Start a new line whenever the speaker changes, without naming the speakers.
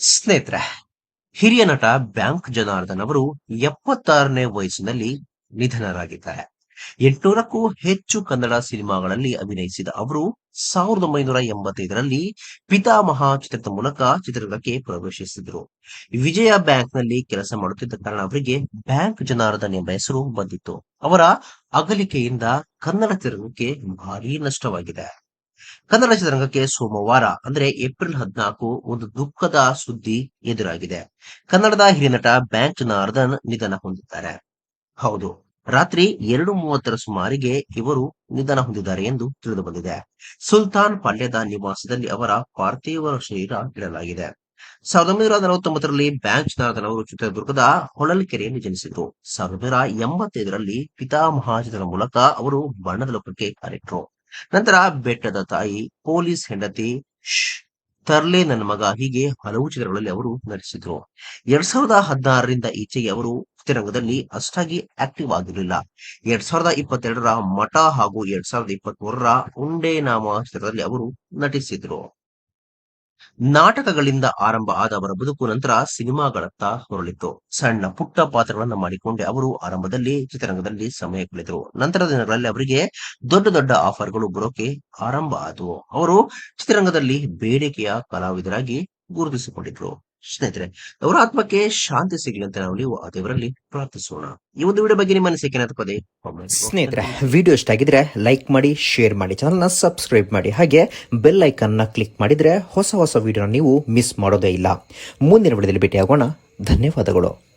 ಸ್ನೇಹಿತರೆ, ಹಿರಿಯ ನಟ ಬ್ಯಾಂಕ್ ಜನಾರ್ದನ್ ಅವರು ಎಪ್ಪತ್ತಾರನೇ ವಯಸ್ಸಿನಲ್ಲಿ ನಿಧನರಾಗಿದ್ದಾರೆ. ಎಂಟುನೂರಕ್ಕೂ ಹೆಚ್ಚು ಕನ್ನಡ ಸಿನಿಮಾಗಳಲ್ಲಿ ಅಭಿನಯಿಸಿದ ಅವರು, ಸಾವಿರದ ಒಂಬೈನೂರ ಎಂಬತ್ತೈದರಲ್ಲಿ ಪಿತಾಮಹ ಚಿತ್ರದ ಮೂಲಕ ಚಿತ್ರರಂಗಕ್ಕೆ ಪ್ರವೇಶಿಸಿದ್ರು. ವಿಜಯ ಬ್ಯಾಂಕ್ನಲ್ಲಿ ಕೆಲಸ ಮಾಡುತ್ತಿದ್ದ ಕಾರಣ ಅವರಿಗೆ ಬ್ಯಾಂಕ್ ಜನಾರ್ದನ್ ಎಂಬ ಹೆಸರು ಬಂದಿತ್ತು. ಅವರ ಅಗಲಿಕೆಯಿಂದ ಕನ್ನಡ ಚಿತ್ರರಂಗಕ್ಕೆ ಭಾರಿ ನಷ್ಟವಾಗಿದೆ. ಕನ್ನಡ ಚಿತ್ರರಂಗಕ್ಕೆ ಸೋಮವಾರ, ಅಂದ್ರೆ ಏಪ್ರಿಲ್ ಹದಿನಾಲ್ಕು ಒಂದು ದುಃಖದ ಸುದ್ದಿ ಎದುರಾಗಿದೆ. ಕನ್ನಡದ ಹಿರಿಯ ನಟ ಬ್ಯಾಂಕ್ ಜನಾರ್ದನ್ ನಿಧನ ಹೊಂದಿದ್ದಾರೆ. ಹೌದು, ರಾತ್ರಿ ಎರಡು ಮೂವತ್ತರ ಸುಮಾರಿಗೆ ಇವರು ನಿಧನ ಹೊಂದಿದ್ದಾರೆ ಎಂದು ತಿಳಿದು ಬಂದಿದೆ. ಸುಲ್ತಾನ್ ಪಾಳ್ಯದ ನಿವಾಸದಲ್ಲಿ ಅವರ ಪಾರ್ಥಿವ ಶರೀರ ಇಡಲಾಗಿದೆ. ಸಾವಿರದ ಒಂಬೈನೂರ ನಲವತ್ತೊಂಬತ್ತರಲ್ಲಿ ಬ್ಯಾಂಕ್ ಜನಾರ್ದನ್ ಅವರು ಚಿತ್ರದುರ್ಗದ ಹೊಳಲ್ಕೆರೆಯಲ್ಲಿ ಜನಿಸಿದ್ರು. ಸಾವಿರದ ಒಂಬೈನೂರ ಎಂಬತ್ತೈದರಲ್ಲಿ ಪಿತಾಮಹ ಚಿತ್ರದ ಮೂಲಕ ಅವರು ಬಣ್ಣದ ಲೋಕಕ್ಕೆ ಕಾಲಿಟ್ರು ನಂತರ ಬೆಟ್ಟದ ತಾಯಿ ಪೊಲೀಸ್ ಹೆಂಡತಿ ತರ್ಲೆ ನನ್ನ ಮಗ ಹೀಗೆ ಹಲವು ಚಿತ್ರಗಳಲ್ಲಿ ಅವರು ನಟಿಸಿದ್ರು. ಎರಡ್ ಸಾವಿರದ ಹದಿನಾರರಿಂದ ಈಚೆಗೆ ಅವರು ಚಿತ್ರರಂಗದಲ್ಲಿ ಅಷ್ಟಾಗಿ ಆಕ್ಟಿವ್ ಆಗಿರಲಿಲ್ಲ. ಎರಡ್ ಸಾವಿರದ ಇಪ್ಪತ್ತೆರಡರ ಮಠ ಹಾಗೂ ಎರಡ್ ಸಾವಿರದ ಇಪ್ಪತ್ತ್ ಮೂರರ ಉಂಡೆ ನಾಮ ಚಿತ್ರದಲ್ಲಿ ಅವರು ನಟಿಸಿದ್ರು. ನಾಟಕಗಳಿಂದ ಆರಂಭ ಆದ ಅವರ ಬದುಕು ನಂತರ ಸಿನಿಮಾಗಳತ್ತ ಹೊರಳಿತು. ಸಣ್ಣ ಪುಟ್ಟ ಪಾತ್ರಗಳನ್ನ ಮಾಡಿಕೊಂಡೆ ಅವರು ಆರಂಭದಲ್ಲಿ, ಚಿತ್ರರಂಗದಲ್ಲಿ ಸಮಯ ಕಳೆದರು. ನಂತರದ ದಿನಗಳಲ್ಲಿ ಅವರಿಗೆ ದೊಡ್ಡ ದೊಡ್ಡ ಆಫರ್ಗಳು ಬರೋಕೆ ಆರಂಭ ಆದವು. ಅವರು ಚಿತ್ರರಂಗದಲ್ಲಿ ಬೇಡಿಕೆಯ ಕಲಾವಿದರಾಗಿ ಗುರುತಿಸಿಕೊಂಡಿದ್ರು. ಸ್ನೇಹಿತರೆ ಅವರ ಆತ್ಮಕ್ಕೆ ಶಾಂತಿ ಸಿಗಲಿ ಅಂತ ನಾವು ನೀವು ಆ ದೇವರಲ್ಲಿ ಪ್ರಾರ್ಥಿಸೋಣ. ಈ ಒಂದು ವಿಡಿಯೋ ಬಗ್ಗೆ ನಿಮ್ಮ ಅನಿಸಿಕೆ ಪದೇ
ಸ್ನೇಹಿತರೆ ವಿಡಿಯೋ ಇಷ್ಟ ಆಗಿದ್ರೆ ಲೈಕ್ ಮಾಡಿ ಶೇರ್ ಮಾಡಿ ಚಾನಲ್ನ ಸಬ್ಸ್ಕ್ರೈಬ್ ಮಾಡಿ. ಹಾಗೆ ಬೆಲ್ ಐಕನ್ನ ಕ್ಲಿಕ್ ಮಾಡಿದ್ರೆ ಹೊಸ ಹೊಸ ವಿಡಿಯೋನ ನೀವು ಮಿಸ್ ಮಾಡೋದೇ ಇಲ್ಲ. ಮುಂದಿನ ವಿಡಿಯೋದಲ್ಲಿ ಭೇಟಿಯಾಗೋಣ. ಧನ್ಯವಾದಗಳು.